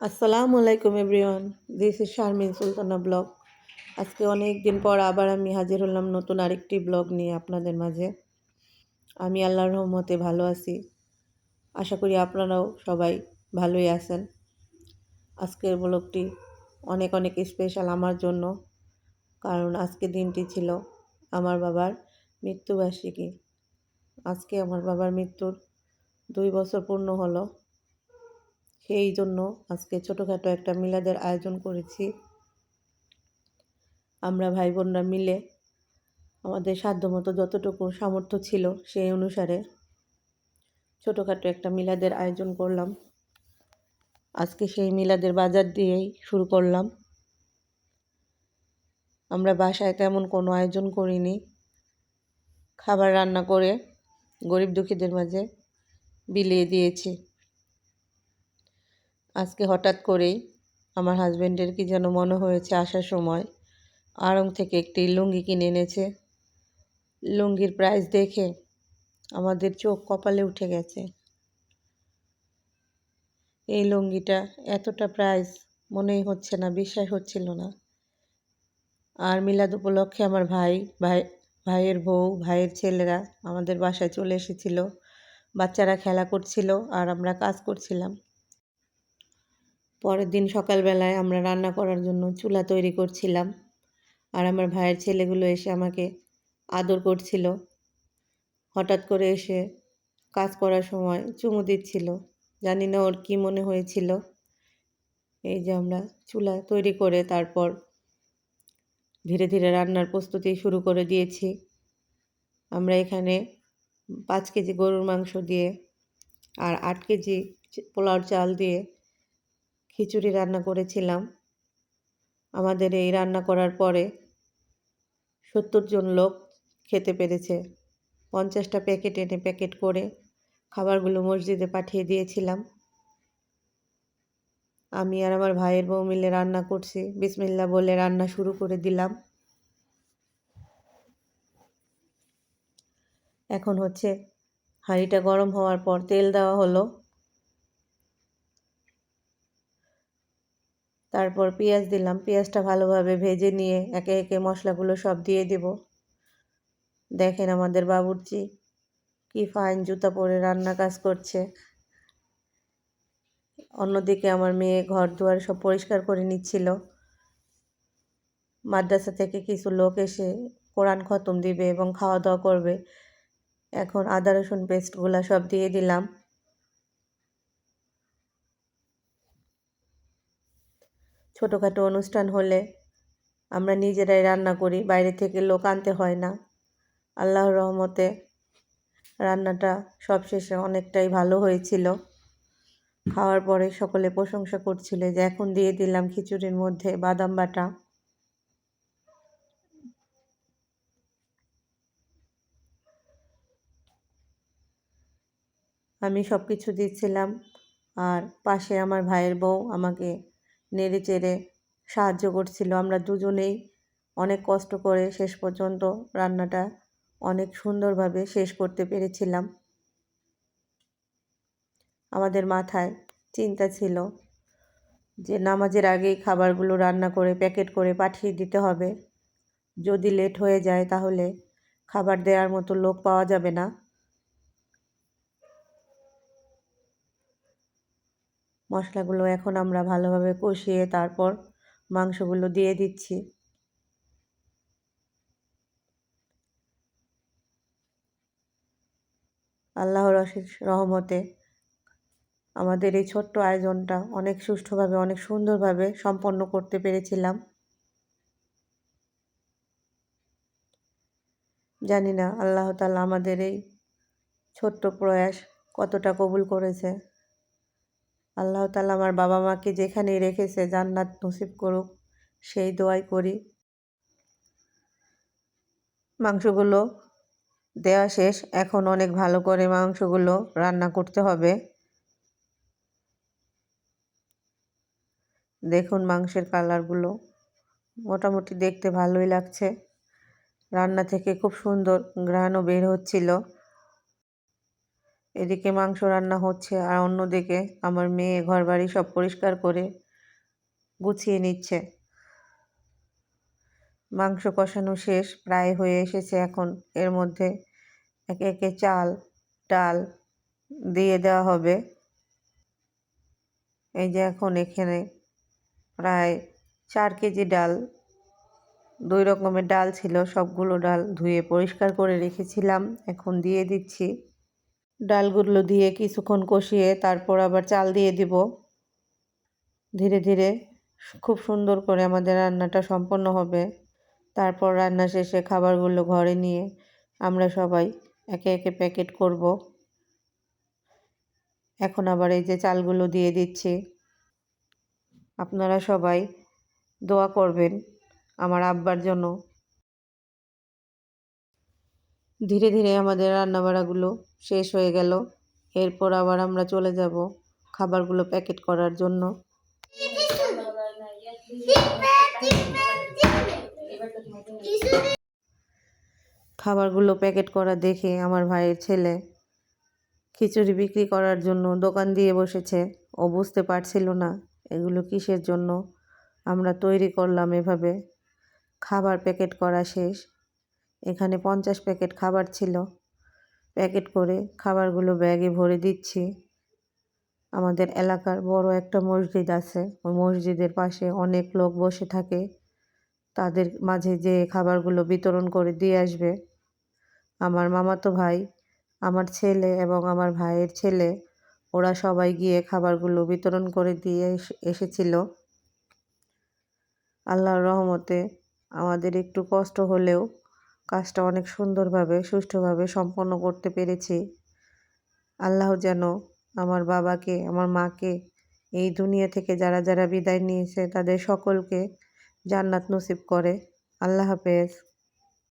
আসসালামু আলাইকুম everyone this is Sharmin Sultana blog আজকে অনেক দিন পর আবার আমি হাজির হলাম নতুন আরেকটি ব্লগ নিয়ে আপনাদের মাঝে। আমি আল্লাহর রহমতে ভালো আছি। আশা করি আপনারাও সবাই ভালোই আছেন। আজকের ব্লগটি অনেক অনেক স্পেশাল আমার জন্য, কারণ আজকে দিনটি ছিল আমার বাবার মৃত্যুবার্ষিকী। আজকে আমার বাবার মৃত্যুর দুই বছর পূর্ণ হলো। সেই জন্য আজকে ছোটোখাটো একটা মিলাদের আয়োজন করেছি। আমরা ভাই বোনরা মিলে আমাদের সাধ্যমতো যতটুকু সামর্থ্য ছিল সেই অনুসারে ছোটোখাটো একটা মিলাদের আয়োজন করলাম। আজকে সেই মিলাদের বাজার দিয়েই শুরু করলাম। আমরা বাসায় তেমন কোনো আয়োজন করিনি। খাবার রান্না করে গরিব দুঃখীদের মাঝে বিলিয়ে দিয়েছি। আজকে হঠাৎ করেই আমার হাজব্যান্ডের কি যেন মনে হয়েছে আসার সময়। আড়ং থেকে একটি লুঙ্গি কিনে এনেছে। লুঙ্গির প্রাইস দেখে আমাদের চোখ কপালে উঠে গেছে। এই লুঙ্গিটা এতটা প্রাইস মনেই হচ্ছে না, বিশ্বাস হচ্ছিল না। আর মিলাদ উপলক্ষে আমার ভাই ভাই, ভাইয়ের বউ, ভাইয়ের ছেলেরা আমাদের বাসায় চলে এসেছিল। বাচ্চারা খেলা করছিল আর আমরা কাজ করছিলাম। পরের দিন সকালবেলায় আমরা রান্না করার জন্য চুলা তৈরি করছিলাম। আর আমার ভাইয়ের ছেলেগুলো এসে আমাকে আদর করছিল। হঠাৎ করে এসে কাজ করার সময় চুমু দিচ্ছিল। জানি না ওর কী মনে হয়েছিল। এই যে আমরা চুলা তৈরি করে তারপর ধীরে ধীরে রান্নার প্রস্তুতি শুরু করে দিয়েছি। আমরা এখানে পাঁচ কেজি গরুর মাংস দিয়ে আর আট কেজি পোলাওর চাল দিয়ে খিচুড়ি রান্না করেছিলাম। আমাদের এই রান্না করার পরে সত্তর জন লোক খেতে পেরেছে। পঞ্চাশটা প্যাকেট এনে প্যাকেট করে খাবারগুলো মসজিদে পাঠিয়ে দিয়েছিলাম। আমি আর আমার ভাইয়ের বউ মিলে রান্না করছি। বিসমিল্লা বলে রান্না শুরু করে দিলাম। এখন হচ্ছে হাঁড়িটা গরম হওয়ার পর তেল দেওয়া হলো। তারপর পেঁয়াজ দিলাম। পেঁয়াজটা ভালোভাবে ভেজে নিয়ে একে একে মশলাগুলো সব দিয়ে দেব। দেখেন আমাদের বাবুর্চি কি ফাইন জুতা পরে রান্না কাজ করছে। অন্যদিকে আমার মেয়ে ঘর দুয়ার সব পরিষ্কার করে নিচ্ছিল। মাদ্রাসা থেকে কিছু লোক এসে কোরআন খতম দিবে এবং খাওয়া দাওয়া করবে। এখন আদা, রসুন, পেস্টগুলো সব দিয়ে দিলাম। ছোটোখাটো অনুষ্ঠান হলে আমরা নিজেরাই রান্না করি, বাইরে থেকে লোক আনতে হয় না। আল্লাহর রহমতে রান্নাটা সবশেষে অনেকটাই ভালো হয়েছিল। খাওয়ার পরে সকলে প্রশংসা করছিল যে এখন দিয়ে দিলাম খিচুড়ির মধ্যে বাদাম বাটা। আমি সব কিছু দিচ্ছিলাম আর পাশে আমার ভাইয়ের বউ আমাকে নেড়ে চেড়ে সাহায্য করছিল। আমরা দুজনেই অনেক কষ্ট করে শেষ পর্যন্ত রান্নাটা অনেক সুন্দরভাবে শেষ করতে পেরেছিলাম। আমাদের মাথায় চিন্তা ছিল যে নামাজের আগেই খাবারগুলো রান্না করে, প্যাকেট করে পাঠিয়ে দিতে হবে। যদি লেট হয়ে যায় তাহলে খাবার দেওয়ার মতো লোক পাওয়া যাবে না। মশলাগুলো এখন আমরা ভালোভাবে কষিয়ে তারপর মাংসগুলো দিয়ে দিচ্ছি। আল্লাহর অশেষ রহমতে আমাদের এই ছোট্ট আয়োজনটা অনেক সুষ্ঠুভাবে, অনেক সুন্দরভাবে সম্পন্ন করতে পেরেছিলাম। জানি না আল্লাহ তালা আমাদের এই ছোট্ট প্রয়াস কতটা কবুল করেছে। আল্লাহ তালা আমার বাবা মাকে যেখানেই রেখেছে জান্নাত নসিব করুক, সেই দোয়াই করি। মাংসগুলো দেওয়া শেষ। এখন অনেক ভালো করে মাংসগুলো রান্না করতে হবে। দেখুন মাংসের কালারগুলো। মোটামুটি দেখতে ভালোই লাগছে। রান্না থেকে খুব সুন্দর ঘ্রাণও বের হচ্ছিল। এদিকে মাংস রান্না হচ্ছে আর অন্যদিকে আমার মেয়ে ঘর বাড়ি সব পরিষ্কার করে গুছিয়ে নিচ্ছে। মাংস কষানো শেষ, প্রায় হয়ে এসেছে এখন। এর মধ্যে একে একে চাল, ডাল দিয়ে দেওয়া হবে। এই যে এখন এখানে প্রায় চার কেজি ডাল, দুই রকমের ডাল ছিল, সবগুলো ডাল ধুয়ে পরিষ্কার করে রেখেছিলাম, এখন দিয়ে দিচ্ছি। ডালগুলো দিয়ে কিছুক্ষণ কষিয়ে তারপর আবার চাল দিয়ে দিব। ধীরে ধীরে খুব সুন্দর করে আমাদের রান্নাটা সম্পন্ন হবে। তারপর রান্না শেষে খাবারগুলো ঘরে নিয়ে আমরা সবাই একে একে প্যাকেট করব। এখন আবার এই যে চালগুলো দিয়ে দিচ্ছি। আপনারা সবাই দোয়া করবেন আমার আব্বার জন্য। ধীরে ধীরে আমাদের রান্নাবাড়াগুলো শেষ হয়ে গেল। এরপর আবার আমরা চলে যাব খাবারগুলো প্যাকেট করার জন্য। খাবারগুলো প্যাকেট করা দেখে আমার ভাইয়ের ছেলে খিচুড়ি বিক্রি করার জন্য দোকান দিয়ে বসেছে। ও বুঝতে পারছিল না এগুলো কিসের জন্য। আমরা তৈরি করলাম এভাবে। খাবার প্যাকেট করা শেষ। এখানে পঞ্চাশ প্যাকেট খাবার ছিল। প্যাকেট করে খাবারগুলো ব্যাগে ভরে দিচ্ছি। আমাদের এলাকার বড় একটা মসজিদ আছে। ওই মসজিদের পাশে অনেক লোক বসে থাকে। তাদের মাঝে যে খাবারগুলো বিতরণ করে দিয়ে আসবে। আমার মামাতো ভাই, আমার ছেলে এবং আমার ভাইয়ের ছেলে, ওরা সবাই গিয়ে খাবারগুলো বিতরণ করে দিয়ে এসেছিল। আল্লাহর রহমতে আমাদের একটু কষ্ট হলেও কাজটা অনেক সুন্দরভাবে, সুষ্ঠুভাবে সম্পন্ন করতে পেরেছি। আল্লাহ যেন আমার বাবাকে, আমার মাকে, এই দুনিয়া থেকে যারা যারা বিদায় নিয়েছে, তাদের সকলকে জান্নাত নসিব করে। আল্লাহ হাফেজ।